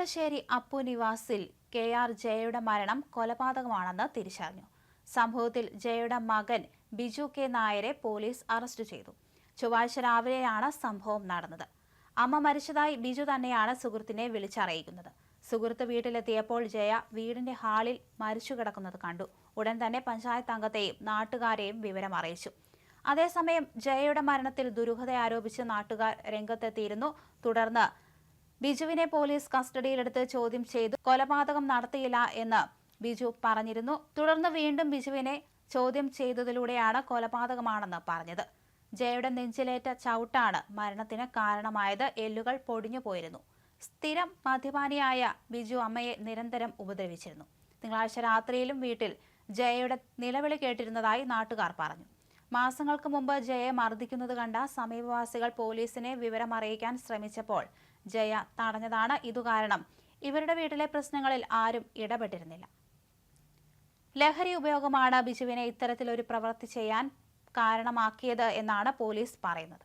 ചെർപ്പളശ്ശേരി അപ്പു നിവാസിൽ K R ജയയുടെ മരണം കൊലപാതകമാണെന്ന് തിരിച്ചറിഞ്ഞു. സംഭവത്തിൽ ജയയുടെ മകൻ ബിജു കെ നായരെ പോലീസ് അറസ്റ്റ് ചെയ്തു. ചൊവ്വാഴ്ച രാവിലെയാണ് സംഭവം നടന്നത്. അമ്മ മരിച്ചതായി ബിജു തന്നെയാണ് സുഹൃത്തിനെ വിളിച്ചറിയിക്കുന്നത്. സുഹൃത്ത് വീട്ടിലെത്തിയപ്പോൾ ജയ വീടിന്റെ ഹാളിൽ മരിച്ചു കിടക്കുന്നത് കണ്ടു. ഉടൻ തന്നെ പഞ്ചായത്ത് അംഗത്തെയും നാട്ടുകാരെയും വിവരം അറിയിച്ചു. അതേസമയം ജയയുടെ മരണത്തിൽ ദുരൂഹത ആരോപിച്ച് നാട്ടുകാർ രംഗത്തെത്തിയിരുന്നു. തുടർന്ന് ബിജുവിനെ പോലീസ് കസ്റ്റഡിയിലെടുത്ത് ചോദ്യം ചെയ്തു. കൊലപാതകം നടത്തിയില്ല എന്ന് ബിജു പറഞ്ഞിരുന്നു. തുടർന്ന് വീണ്ടും ബിജുവിനെ ചോദ്യം ചെയ്തതിലൂടെയാണ് കൊലപാതകമാണെന്ന് പറഞ്ഞത്. ജയയുടെ നെഞ്ചിലേറ്റ ചവിട്ടാണ് മരണത്തിന് കാരണമായത്. എല്ലുകൾ പൊടിഞ്ഞു പോയിരുന്നു സ്ഥിരം മദ്യപാനിയായ ബിജു അമ്മയെ നിരന്തരം ഉപദ്രവിച്ചിരുന്നു. തിങ്കളാഴ്ച രാത്രിയിലും വീട്ടിൽ ജയയുടെ നിലവിളി കേട്ടിരുന്നതായി നാട്ടുകാർ പറഞ്ഞു. മാസങ്ങൾക്ക് മുമ്പ് ജയയെ മർദ്ദിക്കുന്നത് കണ്ട സമീപവാസികൾ പോലീസിനെ വിവരമറിയിക്കാൻ ശ്രമിച്ചപ്പോൾ ജയ തടഞ്ഞതാണ് ഇതുകാരണം ഇവരുടെ വീട്ടിലെ പ്രശ്നങ്ങളിൽ ആരും ഇടപെട്ടിരുന്നില്ല. ലഹരി ഉപയോഗമാണ് ബിജുവിനെ ഇത്തരത്തിലൊരു പ്രവൃത്തി ചെയ്യാൻ കാരണമാക്കിയത് എന്നാണ് പോലീസ് പറയുന്നത്.